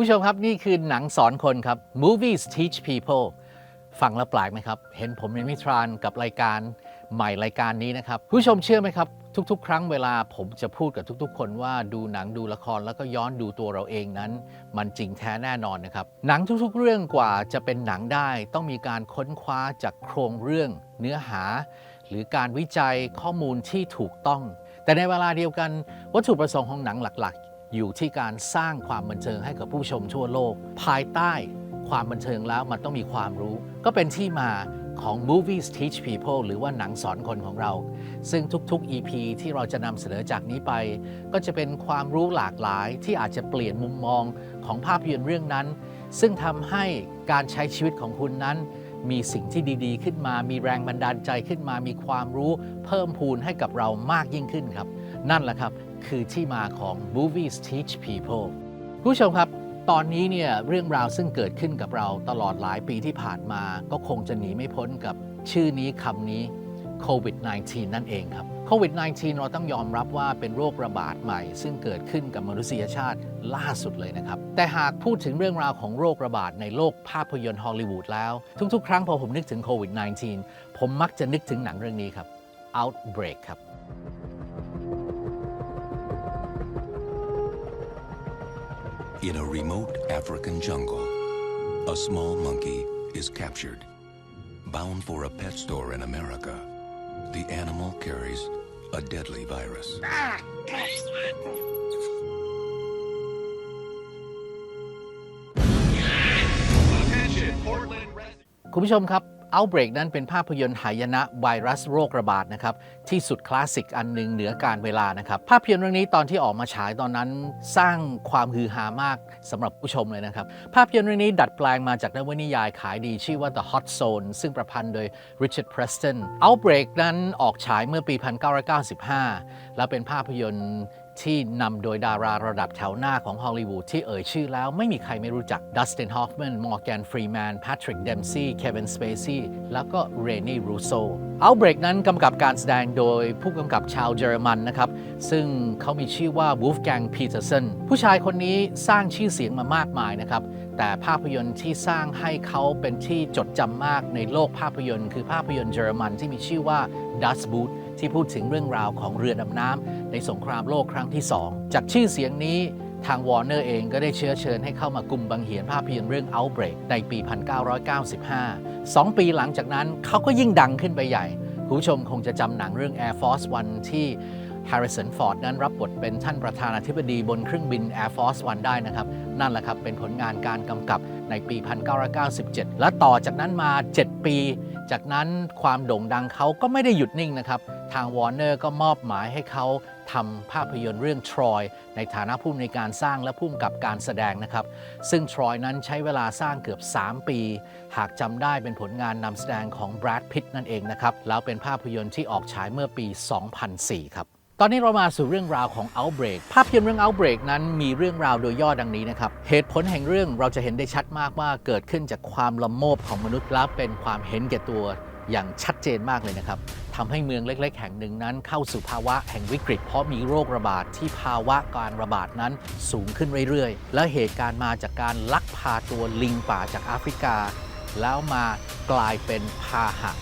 ผู้ชมครับนี่คือหนังสอนคนครับ Movies Teach People ฟังแล้วแปลกไหมครับ เห็นผมเป็นมิตรานกับรายการใหม่รายการนี้นะครับ ผู้ชมเชื่อไหมครับ ทุก ๆ ครั้งเวลาผมจะพูดกับทุก ๆ คนว่าดูหนังดูละครแล้วก็ย้อนดูตัวเราเองนั้น มันจริงแท้แน่นอนนะครับ หนังทุกๆ เรื่องกว่าจะเป็นหนังได้ ต้องมีการค้นคว้าจากโครงเรื่อง เนื้อหา หรือการวิจัยข้อมูลที่ถูกต้อง แต่ในเวลาเดียวกัน วัตถุประสงค์ของหนังหลัก อยู่ที่การสร้างความบันเทิงให้กับผู้ชมทั่วโลก ภายใต้ความบันเทิงแล้วมันต้องมีความรู้ ก็เป็นที่มาของ Movies Teach People หรือว่าหนังสอนคนของเรา ซึ่งทุกๆ EP ที่เราจะนำเสนอจากนี้ไป ก็จะเป็นความรู้หลากหลายที่อาจจะเปลี่ยนมุมมองของภาพยนตร์เรื่องนั้น ซึ่งทำให้การใช้ชีวิตของคุณนั้น มีสิ่งที่ดีๆ ขึ้นมา มีแรงบันดาลใจขึ้นมา มีความรู้เพิ่มพูนให้กับเรามากยิ่งขึ้นครับ นั่นแหละครับ คือที่มาของ Movies Teach People ผู้ชมครับ ตอนนี้เนี่ยเรื่องราวซึ่งเกิดขึ้นกับเราตลอดหลายปีที่ผ่านมา ก็คงจะหนีไม่พ้นกับชื่อนี้คำนี้โควิด -19 นั่นเองครับโควิด -19 เราต้องยอมรับว่าเป็นโรคระบาดใหม่ ซึ่งเกิดขึ้นกับมนุษยชาติล่าสุดเลยนะครับ แต่หากพูดถึงเรื่องราวของโรคระบาดในโลกภาพยนตร์ฮอลลีวูดแล้ว ทุกๆ ครั้งพอผมนึกถึงโควิด -19 ผมมักจะนึกถึงหนังเรื่องนี้ครับ Outbreak ครับ In a remote African jungle, a small monkey is captured. Bound for a pet store in America, the animal carries a deadly virus. Attention, Portland residents. คุณผู้ชมครับ Outbreak นั้นเป็นภาพยนตร์หายนะไวรัสโรคระบาดนะครับที่สุดคลาสสิกอันหนึ่งเหนือการเวลานะครับภาพยนตร์เรื่องนี้ตอนที่ออกมาฉายตอนนั้นสร้างความฮือฮามากสำหรับผู้ชมเลยนะครับภาพยนตร์เรื่องนี้ดัดแปลงมาจากนวนิยายขายดีชื่อว่า The Hot Zone ซึ่งประพันธ์โดย Richard Preston Outbreak นั้นออกฉายเมื่อปี 1995 และเป็นภาพยนตร์ ที่นำโดยดาราระดับแถวหน้าของฮอลลีวูดที่เอ่ยชื่อแล้วไม่มีใครไม่รู้จักดัสตินฮอฟแมนมอร์แกนฟรีแมนแพทริกเดมซี่เควินสเปซี่แล้วก็เรนนี่รูโซเอาเบรกนั้นกำกับการแสดงโดยผู้กำกับชาวเยอรมันนะครับ ซึ่งเขามีชื่อว่าวูฟแกงพีเตอร์สันผู้ชายคนนี้สร้างชื่อเสียงมามากมายนะครับ แต่ภาพยนตร์ที่สร้างให้เขาเป็นที่จดจำมากในโลกภาพยนตร์ คือภาพยนตร์เยอรมันที่มีชื่อว่า Das Boot ที่พูดถึงเรื่องราวของเรือดำน้ำในสงครามโลกครั้งที่ 2 จากชื่อเสียงนี้ทางวอร์เนอร์เองก็ได้เชื้อเชิญให้เข้ามากลุ่มบังเหียนภาพยนตร์เรื่อง Outbreak ในปี 1995 2 ปีหลังจากนั้นเขาก็ยิ่งดังขึ้นไปใหญ่คุณผู้ชมคงจะจำหนังเรื่อง Air Force One ที่ Harrison Ford นั้นรับบทเป็นท่านประธานาธิบดีบนเครื่องบิน Air Force One ได้นะครับ นั่นแหละครับเป็นผลงานการกำกับในปี 1997 และต่อจากนั้นมา 7 ปี จากนั้นความโด่งดังเขาก็ไม่ได้หยุดนิ่งนะครับ ทางวอร์เนอร์ก็มอบหมายให้เขาทำภาพยนตร์เรื่องทรอยในฐานะผู้ในการสร้างและผู้กับการแสดงนะครับ ซึ่งทรอยนั้นใช้เวลาสร้างเกือบ 3 ปี หากจำได้เป็นผลงานนำแสดงของแบรดพิตต์นั่นเองนะครับ แล้วเป็นภาพยนตร์ที่ออกฉายเมื่อปี 2004 ครับ ตอนนี้เรามาสู่เรื่องราวของ Outbreak ภาพยนตร์เรื่อง Outbreak นั้นมีเรื่องราวโดยย่อดังนี้นะครับ เหตุผลแห่งเรื่องเราจะเห็นได้ชัดมากว่าเกิดขึ้นจากความละโมบของมนุษย์และเป็นความเห็นแก่ตัวอย่างชัดเจนมากเลยนะครับทำให้เมืองเล็ก ๆ แห่งหนึ่งนั้นเข้าสู่ภาวะแห่งวิกฤต เพราะมีโรคระบาดที่ภาวะการระบาดนั้นสูงขึ้นเรื่อยๆ และเหตุการณ์มาจากการลักพาตัวลิงป่าจากแอฟริกา แล้วมากลายเป็นพาหะ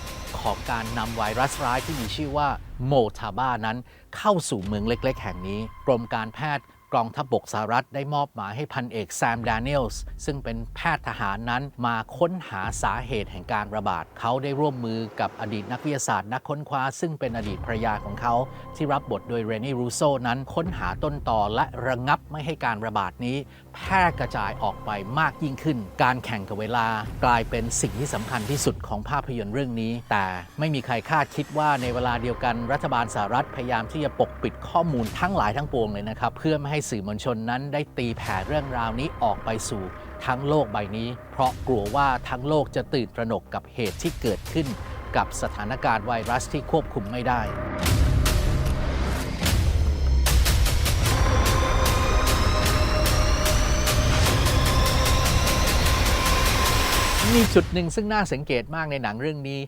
ของการนำไวรัสร้ายที่มีชื่อว่าโมทาบ้านั้นเข้าสู่เมืองเล็ก ๆ แห่งนี้ กรมการแพทย์กองทัพบกสหรัฐได้มอบหมายให้พันเอกแซมดานิลส์ซึ่งเป็นแพทย์ทหารนั้นมาค้นหาสาเหตุแห่งการระบาด เขาได้ร่วมมือกับอดีตนักวิทยาศาสตร์นักค้นคว้า ซึ่งเป็นอดีตภรรยาของเขา ที่รับบทโดยเรนนี่รูโซนั้นค้นหาต้นตอและระงับไม่ให้การระบาดนี้แพร่กระจายออกไปมากยิ่งขึ้น การแข่งกับเวลากลายเป็นสิ่งที่สำคัญที่สุดของภาพยนตร์เรื่องนี้ แต่ไม่มีใครคาดคิดว่าในเวลาเดียวกันรัฐบาลสหรัฐพยายามที่จะปกปิดข้อมูลทั้งหลายทั้งปวงเลยนะครับ เพื่อไม่ให้สื่อมวลชนนั้นได้ตีแผ่เรื่องราวนี้ออกไปสู่ทั้งโลกใบนี้ เพราะกลัวว่าทั้งโลกจะตื่นตระหนกกับเหตุที่เกิดขึ้น กับสถานการณ์ไวรัสที่ควบคุมไม่ได้ มีจุดหนึ่งซึ่งน่าสังเกตมากในหนังเรื่องนี้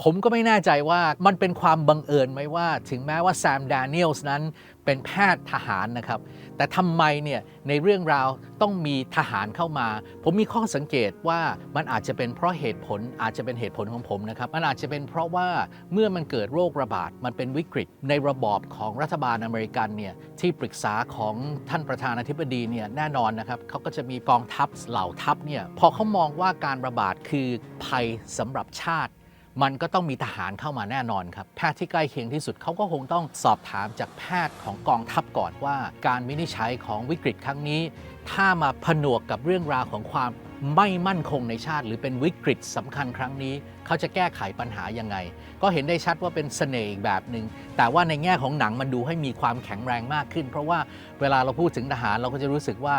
ผมก็ไม่แน่ใจว่ามันเป็นความบังเอิญไหมว่า ถึงแม้ว่าแซมดเนียลส์นั้นเป็นแพทย์ทหารนะครับ แต่ทำไมเนี่ยในเรื่องราวต้องมีทหารเข้ามา ผมมีข้อสังเกตว่ามันอาจจะเป็นเพราะเหตุผลอาจจะเป็นเหตุผลของผมนะครับ มันอาจจะเป็นเพราะว่าเมื่อมันเกิดโรคระบาด มันเป็นวิกฤตในระบอบของรัฐบาลอเมริกันเนี่ยที่ปรึกษาของท่านประธานาธิบดีเนี่ยแน่นอนนะครับเขาก็จะมีกองทัพเหล่าทัพเนี่ยพอเขามองว่าการระบาดคือภัยสำหรับชาติ มันก็ต้องมีทหารเข้ามาแน่นอนครับ แพทย์ที่ใกล้เคียงที่สุดเขาก็คงต้องสอบถามจากแพทย์ของกองทัพก่อนว่า การวินิจฉัยของวิกฤตครั้งนี้ ถ้ามาผนวกกับเรื่องราวของความไม่มั่นคงในชาติ หรือเป็นวิกฤตสำคัญครั้งนี้ เขาจะแก้ไขปัญหายังไง ก็เห็นได้ชัดว่าเป็นเสน่ห์อีกแบบหนึ่งแต่ว่าในแง่ของหนังมันดูให้มีความแข็งแรงมากขึ้น เพราะว่าเวลาเราพูดถึงทหารเราก็จะรู้สึกว่า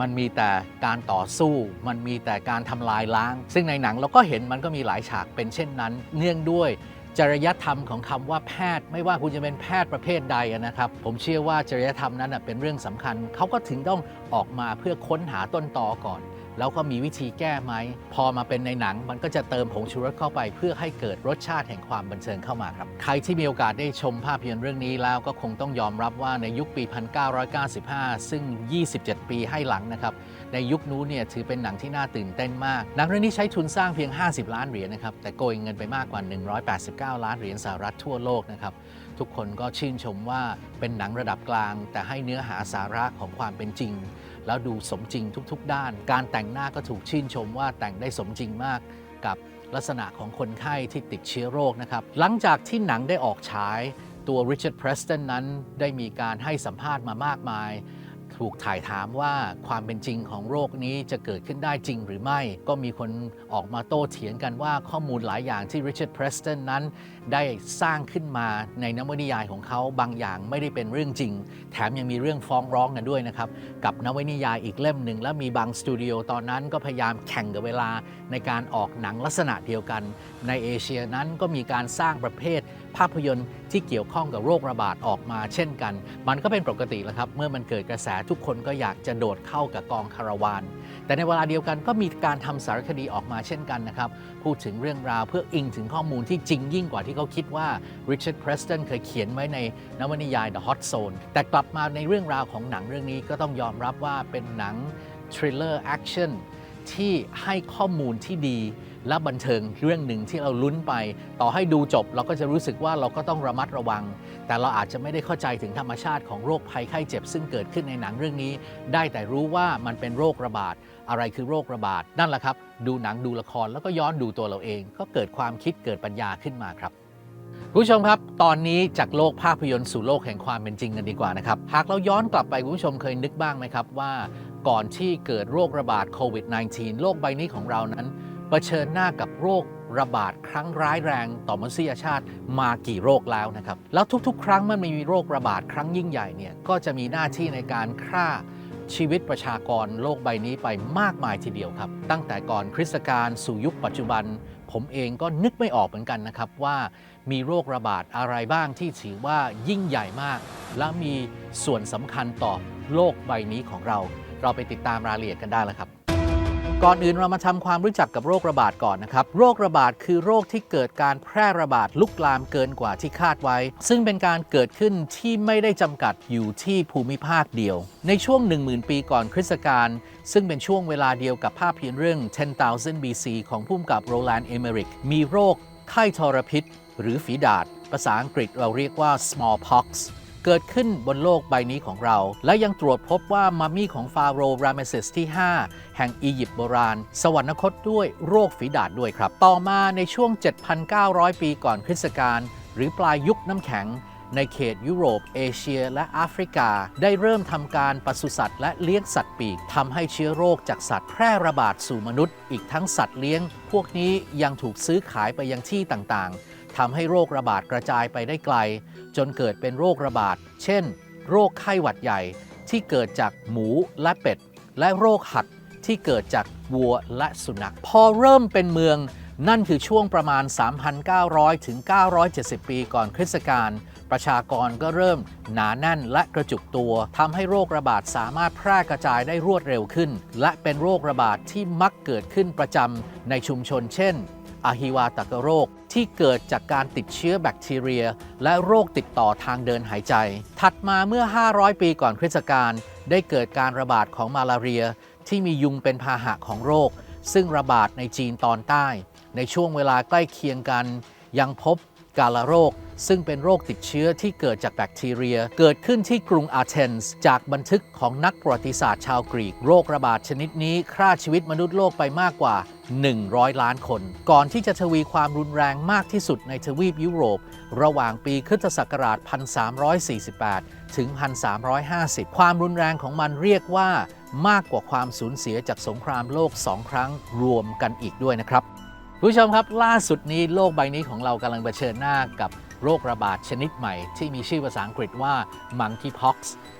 มันมีแต่การต่อสู้ มันมีแต่การทำลายล้าง ซึ่งในหนังเราก็เห็นมันก็มีหลายฉากเป็นเช่นนั้น เนื่องด้วยจริยธรรมของคำว่าแพทย์ ไม่ว่าคุณจะเป็นแพทย์ประเภทใดนะครับ ผมเชื่อว่าจริยธรรมนั้นเป็นเรื่องสำคัญ เขาก็ถึงต้องออกมาเพื่อค้นหาต้นตอก่อน แล้วก็มีวิธีแก้ไหม พอมาเป็นในหนังมันก็จะเติมผงชูรสเข้าไป เพื่อให้เกิดรสชาติแห่งความบันเทิงเข้ามาครับ ใครที่มีโอกาสได้ชมภาพยนตร์เรื่องนี้แล้วก็คงต้องยอมรับว่าในยุคปี 1995 ซึ่ง 27 ปีให้หลังนะครับในยุคนู้นเนี่ยถือเป็นหนังที่น่าตื่นเต้นมาก หนังเรื่องนี้ใช้ทุนสร้างเพียง 50 ล้านเหรียญนะครับแต่โกยเงินไปมากกว่า 189 ล้านเหรียญสหรัฐทั่วโลกนะครับทุกคนก็ชื่นชมว่าเป็นหนังระดับกลาง แต่ให้เนื้อหาสาระของความเป็นจริง แล้วดูสมจริงทุกๆ ด้าน การแต่งหน้าก็ถูกชื่นชมว่าแต่งได้สมจริงมากกับลักษณะของคนไข้ที่ติดเชื้อโรคนะครับ หลังจากที่หนังได้ออกฉายตัวริชาร์ดเพรสตันนั้นได้มีการให้สัมภาษณ์มามากมาย ถูกถ่ายถามว่าความเป็นจริงของโรคนี้จะเกิดขึ้นได้จริงหรือไม่ ก็มีคนออกมาโต้เถียงกันว่าข้อมูลหลายอย่างที่ริชาร์ดเพรสตันนั้นได้สร้างขึ้นมาในนวนิยายของเขาบางอย่างไม่ได้เป็นเรื่องจริง แถมยังมีเรื่องฟ้องร้องกันด้วยนะครับ กับนวนิยายอีกเล่มหนึ่ง และมีบางสตูดิโอตอนนั้นก็พยายามแข่งกับเวลาในการออกหนังลักษณะเดียวกัน ในเอเชียนั้นก็มีการสร้างประเภทภาพยนตร์ที่เกี่ยวข้องกับโรคระบาดออกมาเช่นกัน มันก็เป็นปกติแล้วครับ เมื่อมันเกิดกระแสทุกคนก็อยากจะโดดเข้ากับกองคาราวาน แต่ในเวลาเดียวกันก็มีการทำสารคดีออกมาเช่นกันนะครับ พูดถึงเรื่องราวเพื่ออิงถึงข้อมูลที่จริงยิ่งกว่าที่เขาคิดว่า Richard Preston เคยเขียนไว้ในนวนิยาย The Hot Zone แต่กลับมาในเรื่องราวของหนังเรื่องนี้ก็ต้องยอมรับว่าเป็นหนัง Thriller Action ที่ให้ข้อมูลที่ดีและบันเทิงเรื่องหนึ่งที่เราลุ้นไป ต่อให้ดูจบเราก็จะรู้สึกว่าเราก็ต้องระมัดระวัง แต่เราอาจจะไม่ได้เข้าใจถึงธรรมชาติของโรคภัยไข้เจ็บ ซึ่งเกิดขึ้นในหนังเรื่องนี้ ได้แต่รู้ว่ามันเป็นโรคระบาด อะไรคือโรคระบาด นั่นแหละครับ ดูหนังดูละครแล้วก็ย้อนดูตัวเราเอง ก็เกิดความคิดเกิดปัญญาขึ้นมาครับ ผู้ชมครับ ตอนนี้จากโลกภาพยนตร์สู่โลกแห่งความเป็นจริงกันดีกว่านะครับ หากเราย้อนกลับไปคุณผู้ชมเคยนึกบ้างไหมครับว่าก่อนที่เกิดโรคระบาดโควิด -19 โลกใบนี้ของเรานั้นเผชิญหน้ากับโรคระบาดครั้งร้ายแรงต่อมนุษยชาติมากี่โรคแล้วนะครับ แล้วทุกๆ ครั้งมื่อมีโรคระบาดครั้งยิ่งใหญ่เนี่ยก็จะมีหน้าที่ในการฆ่าชีวิตประชากรโลกใบนี้ไปมากมายทีเดียวครับ ตั้งแต่ก่อนคริสตกาลสู่ยุคปัจจุบัน ผมเองก็นึกไม่ออกเหมือนกันนะครับว่า มีโรคระบาดอะไรบ้างที่ถือว่ายิ่งใหญ่มาก และมีส่วนสำคัญต่อโลกใบนี้ของเรา เราไปติดตามรายละเอียดกันได้แล้วครับ ก่อนอื่นเรามาทำความรู้จักกับโรคระบาดก่อนนะครับ โรคระบาดคือโรคที่เกิดการแพร่ระบาดลุกลามเกินกว่าที่คาดไว้ ซึ่งเป็นการเกิดขึ้นที่ไม่ได้จำกัดอยู่ที่ภูมิภาคเดียว ในช่วง 10,000 ปีก่อนคริสตกาลซึ่งเป็นช่วงเวลาเดียวกับภาพยนตร์เรื่อง 10,000 BC ของผู้กำกับโรแลนด์เอเมริกมีโรคไข้ทรพิษ หรือฝีดาษภาษาอังกฤษเราเรียกว่า smallpox เกิดขึ้นบนโลกใบนี้ของเรา และยังตรวจพบว่ามัมมี่ของฟาโรห์ราเมเซสที่ 5 แห่งอียิปต์โบราณ สวรรคตด้วยโรคฝีดาษด้วยครับ ต่อมาในช่วง 7,900 ปีก่อนคริสตกาลหรือปลายยุคน้ำแข็ง ในเขตยุโรป เอเชีย และแอฟริกา ได้เริ่มทำการปศุสัตว์และเลี้ยงสัตว์ปีกทำให้เชื้อโรคจากสัตว์แพร่ระบาดสู่มนุษย์ อีกทั้งสัตว์เลี้ยง พวกนี้ยังถูกซื้อขายไปยังที่ต่างๆ ทำให้โรคระบาดกระจายไปได้ไกล จนเกิดเป็นโรคระบาด เช่น โรคไข้หวัดใหญ่ที่เกิดจากหมูและเป็ด และโรคหัดที่เกิดจากวัวและสุนัข พอเริ่มเป็นเมือง นั่นคือช่วงประมาณ 3,900 ถึง 970 ปีก่อนคริสตกาลประชากรก็เริ่มหนาแน่นและกระจุกตัวทำให้โรคระบาดสามารถแพร่กระจายได้รวดเร็วขึ้น และเป็นโรคระบาดที่มักเกิดขึ้นประจำในชุมชนเช่น อะฮิวาตกโรค ที่เกิดจากการติดเชื้อแบคทีเรีย และโรคติดต่อทางเดินหายใจ ถัดมาเมื่อ 500 ปีก่อนคริสตกาลได้เกิดการระบาดของมาลาเรีย ที่มียุงเป็นพาหะของโรค ซึ่งระบาดในจีนตอนใต้ ในช่วงเวลาใกล้เคียงกัน ยังพบกาลาโรค ซึ่งเป็นโรคติดเชื้อที่เกิดจากแบคทีเรีย เกิดขึ้นที่กรุงอาเทนส์จากบันทึกของนักประวัติศาสตร์ชาวกรีก โรคระบาดชนิดนี้ฆ่าชีวิตมนุษย์โลกไปมากกว่า 100 ล้านคน ก่อนที่จะทวีความรุนแรงมากที่สุดในทวีปยุโรป ระหว่างปีคศ1348 ถึง 1350 ความรุนแรงของมันเรียกว่ามากกว่าความสูญเสียจากสงครามโลกสองครั้งรวมกันอีกด้วยนะครับผู้ชมครับล่าสุดนี้โลกใบนี้ของเรากำลังเผชิญหน้ากับ โรคระบาดชนิดใหม่ ที่มีชื่อภาษาอังกฤษว่า monkeypox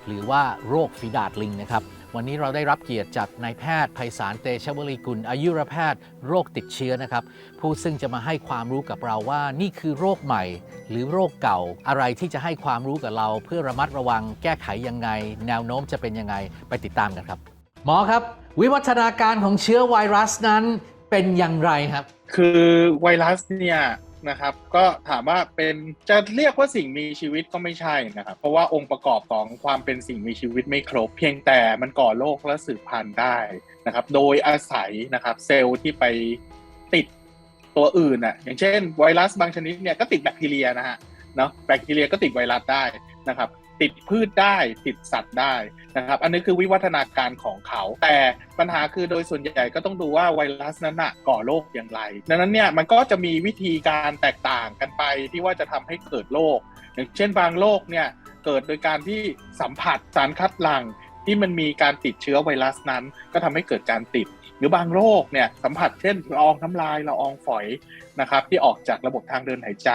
หรือว่าโรคฝีดาดลิงนะครับวันนี้เราได้รับเกียรติจากนายแพทย์ไพศาลเตชะวลีกุล อายุรแพทย์ โรคติดเชื้อนะครับ ผู้ซึ่งจะมาให้ความรู้กับเราว่านี่คือโรคใหม่ หรือโรคเก่าอะไรที่จะให้ความรู้กับเรา เพื่อระมัดระวังแก้ไขยังไง แนวโน้มจะเป็นยังไงไปติดตามกันครับ หมอครับ วิวัฒนาการของเชื้อไวรัสนั้นเป็นอย่างไรครับ คือไวรัสเนี่ย นะครับ ก็ถามว่าเป็นจะเรียกว่าสิ่งมีชีวิตก็ไม่ใช่นะครับ เพราะว่าองค์ประกอบของความเป็นสิ่งมีชีวิตไม่ครบ เพียงแต่มันก่อโรคและสืบพันธุ์ได้นะครับ โดยอาศัยนะครับ เซลล์ที่ไปติดตัวอื่นอะอย่างเช่นไวรัสบางชนิดเนี่ยก็ติดแบคทีเรียนะฮะเนาะแบคทีเรียก็ติดไวรัสได้นะครับ ติดพืชได้ติดสัตว์ได้นะครับ อันนี้คือวิวัฒนาการของเขา แต่ปัญหาคือโดยส่วนใหญ่ก็ต้องดูว่าไวรัสนั้นนะก่อโรคอย่างไร ดังนั้นเนี่ยมันก็จะมีวิธีการแตกต่างกันไปที่ว่าจะทำให้เกิดโรคอย่างเช่นบางโรคเนี่ยเกิดโดยการที่สัมผัสสารคัดหลั่ง ที่มันมีการติดเชื้อไวรัสนั้น ก็ทำให้เกิดการติด หรือบางโรคเนี่ยสัมผัสเช่นละอองน้ำลายละอองฝอยนะครับที่ออกจากระบบทางเดินหายใจ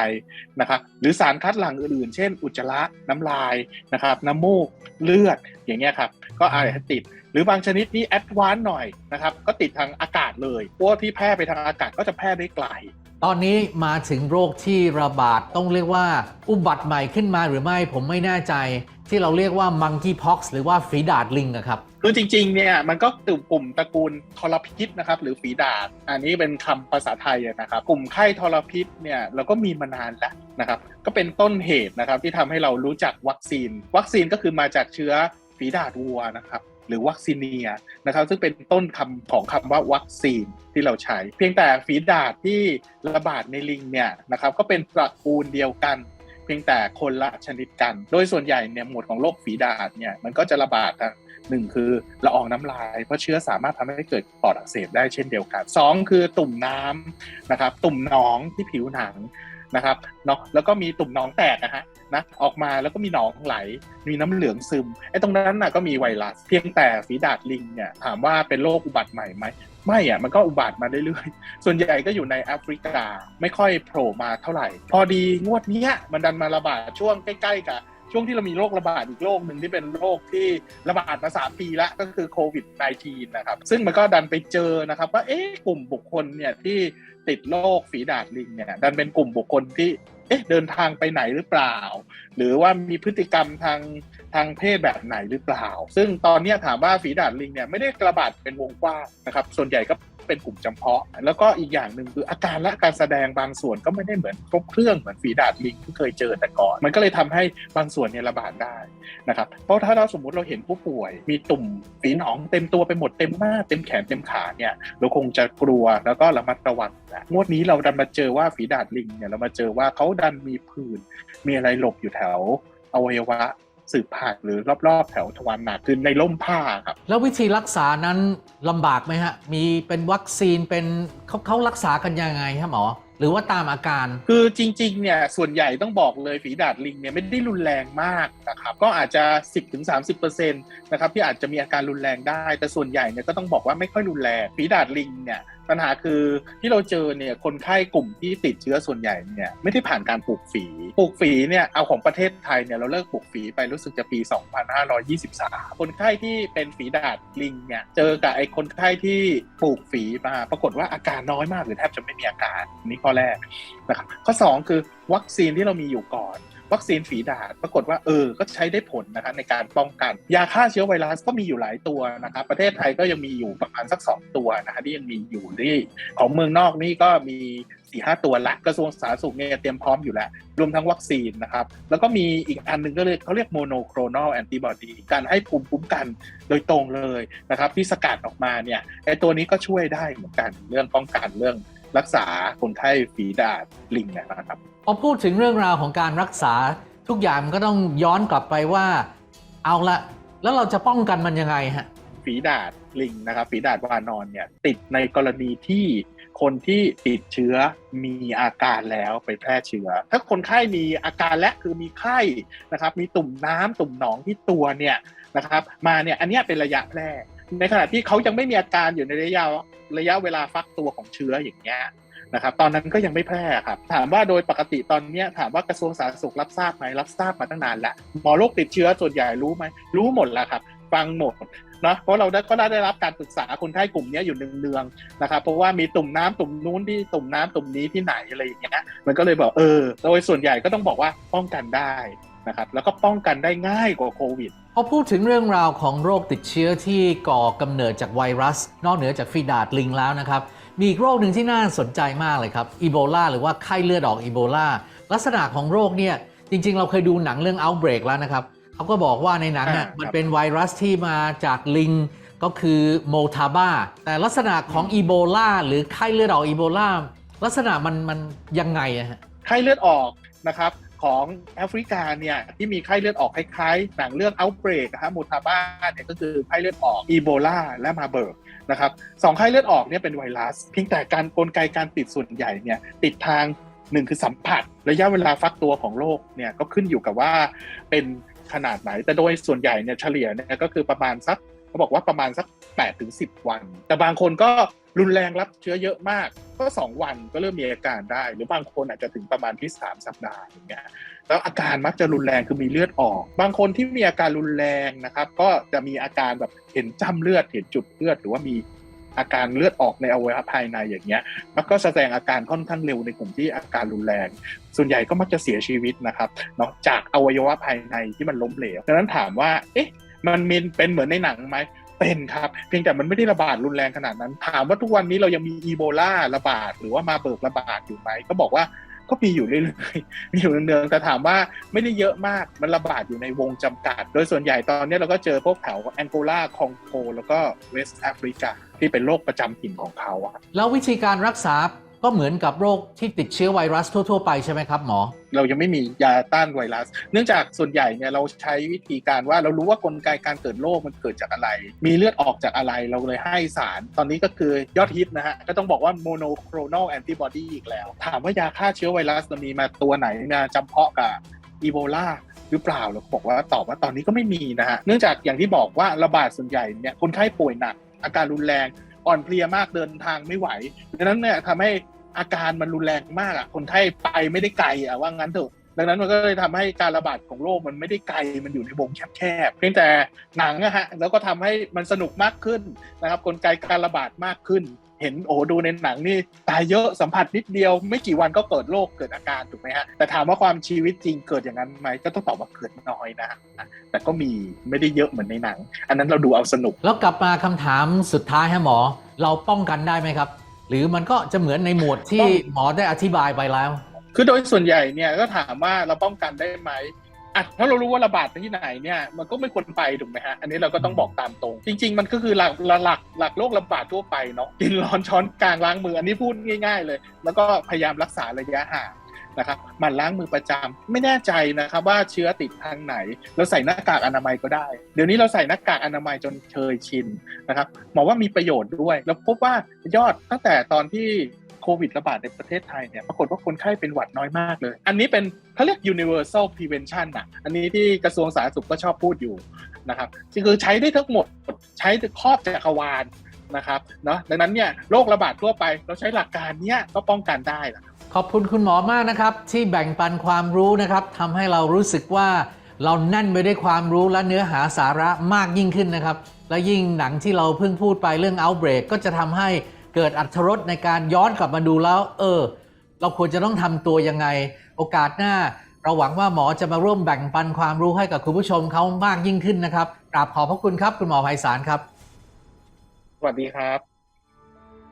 นะครับหรือสารคัดหลั่งอื่นๆ เช่น อุจจาระน้ำลายนะครับน้ำมูกเลือดอย่างเงี้ยครับก็อาจจะติด หรือบางชนิดนี่แอดวานซ์หน่อยนะครับก็ติดทางอากาศเลยพวกที่แพร่ไปทางอากาศก็จะแพร่ได้ไกล ตอนนี้มาถึงโรคที่ระบาดต้องเรียกว่าอุบัติใหม่ขึ้นมาหรือไม่ผมไม่แน่ใจ ที่เราเรียกว่า monkeypox หรือว่าฝีดาดลิงอะครับคือจริงๆเนี่ยมันก็กลุ่มกลุ่มตระกูลทรพิษนะครับหรือฝีดาดอันนี้เป็นคำภาษาไทยนะครับ กลุ่มไข้ทรพิษเนี่ยเราก็มีมานานแล้วนะครับก็เป็นต้นเหตุนะครับที่ทำให้เรารู้จักวัคซีน วัคซีนก็คือมาจากเชื้อฝีดาดวัวนะครับ หรือวัคซีเนียนะครับซึ่งเป็นต้นคำของคำว่าวัคซีนที่เราใช้ เพียงแต่ฝีดาดที่ระบาดในลิงเนี่ยนะครับก็เป็นตระกูลเดียวกันเพียงแต่คนละชนิดกัน โดยส่วนใหญ่เนี่ยหมวดของโรคฝีดาดเนี่ยมันก็จะระบาดทางหนึ่งคือละอองน้ำลาย เพราะเชื้อสามารถทำให้เกิดปอดอักเสบได้เช่นเดียวกันสองคือตุ่มน้ำนะครับตุ่มหนองที่ผิวหนังนะครับเนาะแล้วก็มีตุ่มหนองแตกนะฮะ นะออกมาแล้วก็มีหนองไหล มีน้ำเหลืองซึมไอ้ตรงนั้นน่ะก็มีไวรัส เพียงแต่ฝีดาดลิงเนี่ยถามว่าเป็นโรคอุบัติใหม่ไหมไม่อะมันก็อุบัติมาเรื่อยๆ ส่วนใหญ่ก็อยู่ในแอฟริกาไม่ค่อยโผล่มาเท่าไหร่ พอดีงวดนี้มันดันมาระบาดช่วงใกล้ๆกับช่วงที่เรามีโรคระบาดอีกโรคหนึ่งที่เป็นโรคที่ระบาดมา3ปีแล้วก็คือโควิด -19 นะครับ ซึ่งมันก็ดันไปเจอนะครับว่าเอ๊ะกลุ่มบุคคลเนี่ยที่ติดโรคฝีดาดลิงเนี่ยดันเป็นกลุ่มบุคคลที่ เอ๊ะเดินทางไปไหนหรือเปล่า หรือว่ามีพฤติกรรมทาง ทางเพศแบบไหนหรือเปล่า ซึ่งตอนนี้ถามว่าฝีดาดลิงเนี่ยไม่ได้ระบาดเป็นวงกว้างนะครับ ส่วนใหญ่ก็เป็นกลุ่มจำเพาะ แล้วก็อีกอย่างหนึ่งคืออาการและการแสดงบางส่วนก็ไม่ได้เหมือนครบเครื่องเหมือนฝีดาดลิงที่เคยเจอแต่ก่อน มันก็เลยทำให้บางส่วนเนี่ยระบาดได้นะครับ เพราะถ้าเราสมมุติเราเห็นผู้ป่วย มีตุ่มฝีหนองเต็มตัวไปหมดเต็มหน้าเต็มแขนเต็มขาเนี่ยเราคงจะกลัวแล้วก็ระมัดระวังนะงวดนี้เราดันมาเจอว่าฝีดาดลิงเนี่ยเรามาเจอว่าเขาดันมีผื่นมีอะไรหลบอยู่แถวอวัยวะ สืบผ่านหรือรอบๆแถวทวารหนักคือในร่มผ้าครับ แล้ววิธีรักษานั้นลำบากไหมฮะ มีเป็นวัคซีนเป็นเขาเขารักษากันยังไงครับหมอหรือว่าตามอาการ คือจริงๆ เนี่ยส่วนใหญ่ต้องบอกเลยฝีดาดลิงเนี่ยไม่ได้รุนแรงมากนะครับก็อาจจะ 10-30%นะครับที่อาจจะมีอาการรุนแรงได้ แต่ส่วนใหญ่เนี่ยก็ต้องบอกว่าไม่ค่อยรุนแรงฝีดาดลิงเนี่ย ปัญหาคือที่เราเจอเนี่ยคนไข้กลุ่มที่ติดเชื้อส่วนใหญ่เนี่ยไม่ได้ผ่านการปลูกฝีปลูกฝีเนี่ยเอาของประเทศไทยเนี่ยเราเลิกปลูกฝีไปรู้สึกจะปี 2523 คนไข้ที่เป็นฝีดาดลิงเนี่ยเจอกับไอ้คนไข้ที่ปลูกฝีมาปรากฏว่าอาการน้อยมากหรือแทบจะไม่มีอาการนี่ข้อแรกนะครับข้อ 2 คือวัคซีนที่เรามีอยู่ก่อน วัคซีนฝีดาษปรากฏว่าเออก็ใช้ได้ผลนะครับในการป้องกัน ยาฆ่าเชื้อไวรัสก็มีอยู่หลายตัวนะครับประเทศไทยก็ยังมีอยู่ประมาณสัก 2 ตัวนะฮะที่ยังมีอยู่ที่ของเมืองนอกนี่ก็มี4ี่ห้าตัวละกระทรวงสาธารณสุขเนี่ยเตรียมพร้อมอยู่แล้วรวมทั้งวัคซีนนะครับ แล้วก็มีอีกอันหนึ่งก็เลยเขาเรียกโมโนโครนอลแอนติบอดีการให้ภูมิคุ้มกันโดยตรงเลยนะครับ ที่สกัดออกมาเนี่ยไอตัวนี้ก็ช่วยได้เหมือนกันเรื่องป้องกันเรื่อง รักษาคนไข้ฝีดาดลิงเนยนะครับพอพูดถึงเรื่องราวของการรักษาทุกอย่างมันก็ต้องย้อนกลับไปว่า เอาละแล้วเราจะป้องกันมันยังไงฮะฝีดาดลิงนะครับฝีดาดวานอนเนี่ยติดในกรณีที่คนที่ติดเชื้อมีอาการแล้วไปแพร่เชื้อ ถ้าคนไข้มีอาการและคือมีไข้นะครับ มีตุ่มน้ำตุ่มหนองที่ตัวเนี่ยนะครับ มาเนี่ยอันเนี้ยเป็นระยะแรก ในขณะที่เขายังไม่มีอาการอยู่ในระยะระยะเวลาฟักตัวของเชื้ออย่างเงี้ยนะครับ ตอนนั้นก็ยังไม่แพร่ครับ ถามว่าโดยปกติตอนเนี้ยถามว่ากระทรวงสาธารณสุขรับทราบไหมรับทราบมาตั้งนานแล้วหมอโรคติดเชื้อส่วนใหญ่รู้ไหมรู้หมดแล้วครับ ฟังหมดนะเพราะเราได้ก็ได้รับการปรึกษาคนไข้กลุ่มนี้อยู่เนืองๆนะครับ เพราะว่ามีตุ่มน้ำตุ่มนู้นที่ตุ่มน้ำตุ่มนี้ที่ไหนอะไรอย่างเงี้ยมันก็เลยบอกเออ โดยส่วนใหญ่ก็ต้องบอกว่าป้องกันได้ นะครับ แล้วก็ป้องกันได้ง่ายกว่าโควิดพอพูดถึงเรื่องราวของโรคติดเชื้อที่ก่อกำเนิดจากไวรัส นอกเหนือจากฟีดาดลิงแล้วนะครับ มีอีกโรคหนึ่งที่น่าสนใจมากเลยครับอีโบลาหรือว่าไข้เลือดออกอีโบลาลักษณะของโรคเนี่ยจริง ๆ เราเคยดูหนังเรื่อง Outbreak แล้วนะครับเขาก็บอกว่าในหนังอะอ่าครับมันเป็นไวรัสที่มาจากลิงก็คือโมทาบาแต่ลักษณะของอีโบลาหรือไข้เลือดออกอีโบลาลักษณะมันมันยังไงอะฮะไข้เลือดออกนะครับ ของแอฟริกาเนี่ยที่มีไข้เลือดออกคล้ายๆหนังเรื่อง Outbreak นะฮะมูทาบ้าเนี่ยก็คือไข้เลือดออกอีโบลาและมาเบิร์กนะครับสองไข้เลือดออกเนี่ยเป็นไวรัสเพียงแต่การกลไกการติดส่วนใหญ่เนี่ยติดทางหนึ่งคือสัมผัส ระยะเวลาฟักตัวของโรคเนี่ยก็ขึ้นอยู่กับว่าเป็นขนาดไหนแต่โดยส่วนใหญ่เนี่ยเฉลี่ยเนี่ยก็คือประมาณสัก เขาบอกว่าประมาณสัก8ถึง10 วัน แต่บางคนก็รุนแรงรับเชื้อเยอะมาก ก็ 2 วันก็เริ่มมีอาการได้ หรือบางคนอาจจะถึงประมาณที่ 3 สัปดาห์อย่างเงี้ยแล้วอาการมักจะรุนแรงคือมีเลือดออก บางคนที่มีอาการรุนแรงนะครับ ก็จะมีอาการแบบเห็นจ้ำเลือดเห็นจุดเลือดหรือว่ามีอาการเลือดออกในอวัยวะภายในอย่างเงี้ย มันก็แสดงอาการค่อนข้างเร็วในกลุ่มที่อาการรุนแรง ส่วนใหญ่ก็มักจะเสียชีวิตนะครับเนาะจากอวัยวะภายในที่มันล้มเหลวดังนั้นถามว่า เอ๊ะ มันมีเป็นเหมือนในหนังไหมเป็นครับเพียงแต่มันไม่ได้ระบาดรุนแรงขนาดนั้น ถามว่าทุกวันนี้เรายังมีอีโบลาระบาดหรือว่ามาเบิกระบาดอยู่ไหมก็บอกว่าก็มีอยู่เรื่อยๆ มีอยู่เนืองๆ แต่ถามว่าไม่ได้เยอะมาก มันระบาดอยู่ในวงจำกัด โดยส่วนใหญ่ตอนนี้เราก็เจอพวกแถวแองโกลา คองโก แล้วก็เวสต์แอฟริกา ที่เป็นโรคประจำถิ่นของเขาอะครับแล้ววิธีการรักษา ก็เหมือนกับโรคที่ติดเชื้อไวรัสทั่ว ๆ ไปใช่ไหมครับหมอ เรายังไม่มียาต้านไวรัส เนื่องจากส่วนใหญ่เนี่ยเราใช้วิธีการว่าเรารู้ว่ากลไกการเกิดโรคมันเกิดจากอะไร มีเลือดออกจากอะไรเราเลยให้สาร ตอนนี้ก็คือยอดฮิตนะฮะ ก็ต้องบอกว่า monoclonal antibody อีกแล้ว ถามว่ายาฆ่าเชื้อไวรัสมันมีมาตัวไหนมาจำเพาะกับอีโบลาหรือเปล่าเราบอกว่าตอบว่าตอนนี้ก็ไม่มีนะฮะเนื่องจากอย่างที่บอกว่าระบาดส่วนใหญ่เนี่ยคนไข้ป่วยหนักอาการรุนแรง อ่อนเพลียมากเดินทางไม่ไหวดังนั้นเนี่ยทำให้อาการมันรุนแรงมากอะคนไข้ไปไม่ได้ไกลอะว่างั้นเถอะดังนั้นมันก็เลยทำให้การระบาดของโรคมันไม่ได้ไกลมันอยู่ในวงแคบๆเพียงแต่หนังอะฮะแล้วก็ทำให้มันสนุกมากขึ้นนะครับกลไกการระบาดมากขึ้น เห็นโอ้ดูในหนังนี่ตายเยอะสัมผัสนิดเดียว ไม่กี่วันก็เกิดโรคเกิดอาการถูกไหมฮะแต่ถามว่าความชีวิตจริงเกิดอย่างนั้นไหมก็ต้องตอบว่าเกิดน้อยนะฮะแต่ก็มีไม่ได้เยอะเหมือนในหนัง อันนั้นเราดูเอาสนุก แล้วกลับมาคำถามสุดท้ายฮะหมอ เราป้องกันได้ไหมครับ หรือมันก็จะเหมือนในหมวดที่ป้องหมอได้อธิบายไปแล้ว คือโดยส่วนใหญ่เนี่ยก็ถามว่าเราป้องกันได้ไหม อะถ้าเรารู้ว่าระบาดที่ไหนเนี่ยมันก็ไม่ควรไปถูกไหมฮะอันนี้เราก็ต้องบอกตามตรง จริง ๆ มันก็คือหลักหลักหลักโรคระบาดทั่วไปเนาะกินร้อนช้อนกลางล้างมืออันนี้พูดง่าย ๆ เลย แล้วก็พยายามรักษาระยะห่างนะครับหมันล้างมือประจำไม่แน่ใจนะครับว่าเชื้อติดทางไหน เราใส่หน้ากากอนามัยก็ได้ เดี๋ยวนี้เราใส่หน้ากากอนามัยจนเคยชินนะครับหมอว่ามีประโยชน์ด้วย แล้วพบว่ายอดตั้งแต่ตอนที่ ควิดระบาดในประเทศไทยเนี่ยปรากฏว่าคนไข้เป็นหวัดน้อยมากเลย อันนี้เป็นเขาเรียก universal prevention อะอันนี้ที่กระทรวงสาธารณสุขก็ชอบพูดอยู่นะครับคือใช้ได้ทั้งหมดใช้ครอบจักรวาลนะครับเนาะดังนั้นเนี่ยโรคระบาดทั่วไปเราใช้หลักการเนี้ยก็ป้องกันได้ละขอบคุณคุณหมอมากนะครับ ที่แบ่งปันความรู้นะครับทำให้เรารู้สึกว่าเราแน่นไปด้วยความรู้และเนื้อหาสาระมากยิ่งขึ้นนะครับ และยิ่งหนังที่เราเพิ่งพูดไปเรื่อง Outbreak ก็จะทำให้ เกิดอัธรสในการย้อนกลับมาดูแล้ว เออ เราควรจะต้องทำตัวยังไง โอกาสหน้า เราหวังว่าหมอจะมาร่วมแบ่งปันความรู้ให้กับคุณผู้ชมเขามากยิ่งขึ้นนะครับกราบขอบพระคุณครับ คุณหมอไพศาลครับ สวัสดีครับ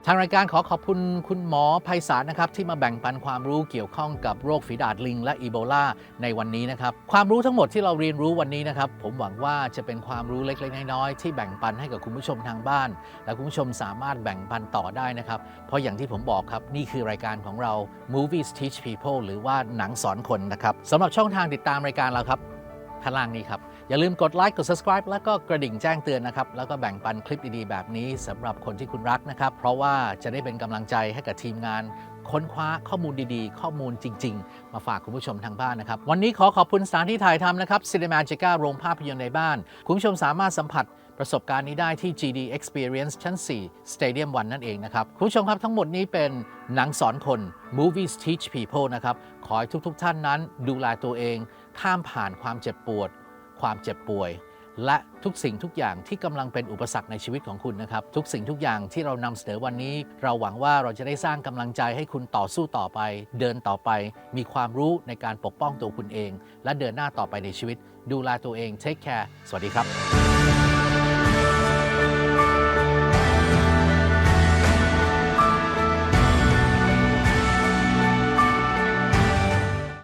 ทางรายการขอขอบคุณคุณหมอไพศาลนะครับ ที่มาแบ่งปันความรู้เกี่ยวข้องกับโรคฝีดาดลิง และอีโบลาในวันนี้นะครับ ความรู้ทั้งหมดที่เราเรียนรู้วันนี้นะครับ ผมหวังว่าจะเป็นความรู้เล็กๆน้อยๆที่แบ่งปันให้กับคุณผู้ชมทางบ้าน และคุณผู้ชมสามารถแบ่งปันต่อได้นะครับ เพราะอย่างที่ผมบอกครับ นี่คือรายการของเรา Movies Teach People หรือว่าหนังสอนคนนะครับสำหรับช่องทางติดตามรายการเราครับข้างล่างนี้ครับ อย่าลืมกดไลค์กด subscribe แล้วก็กระดิ่งแจ้งเตือนนะครับ แล้วก็แบ่งปันคลิปดีๆ แบบนี้สำหรับคนที่คุณรักนะครับ เพราะว่าจะได้เป็นกำลังใจให้กับทีมงาน ค้นคว้าข้อมูลดีๆ ข้อมูลจริง ๆ มาฝากคุณผู้ชมทางบ้านนะครับ วันนี้ขอขอบคุณสถานที่ถ่ายทำนะครับ Cinemagica โรงภาพยนตร์ในบ้าน คุณผู้ชมสามารถสัมผัสประสบการณ์นี้ได้ที่ GD Experience ชั้น 4 Stadium 1 นั่นเองนะครับ คุณผู้ชมครับทั้งหมดนี้เป็นหนังสอนคน Movies Teach People นะครับ ขอให้ทุกๆท่านนั้นดูแลตัวเองข้ามผ่านความเจ็บปวด ความเจ็บป่วย และทุกสิ่งทุกอย่างที่กำลังเป็นอุปสรรคในชีวิตของคุณนะครับ ทุกสิ่งทุกอย่างที่เรานำเสนอวันนี้ เราหวังว่าเราจะได้สร้างกำลังใจให้คุณต่อสู้ต่อไป เดินต่อไป มีความรู้ในการปกป้องตัวคุณเอง และเดินหน้าต่อไปในชีวิต ดูแลตัวเอง Take care สวัสดีครับ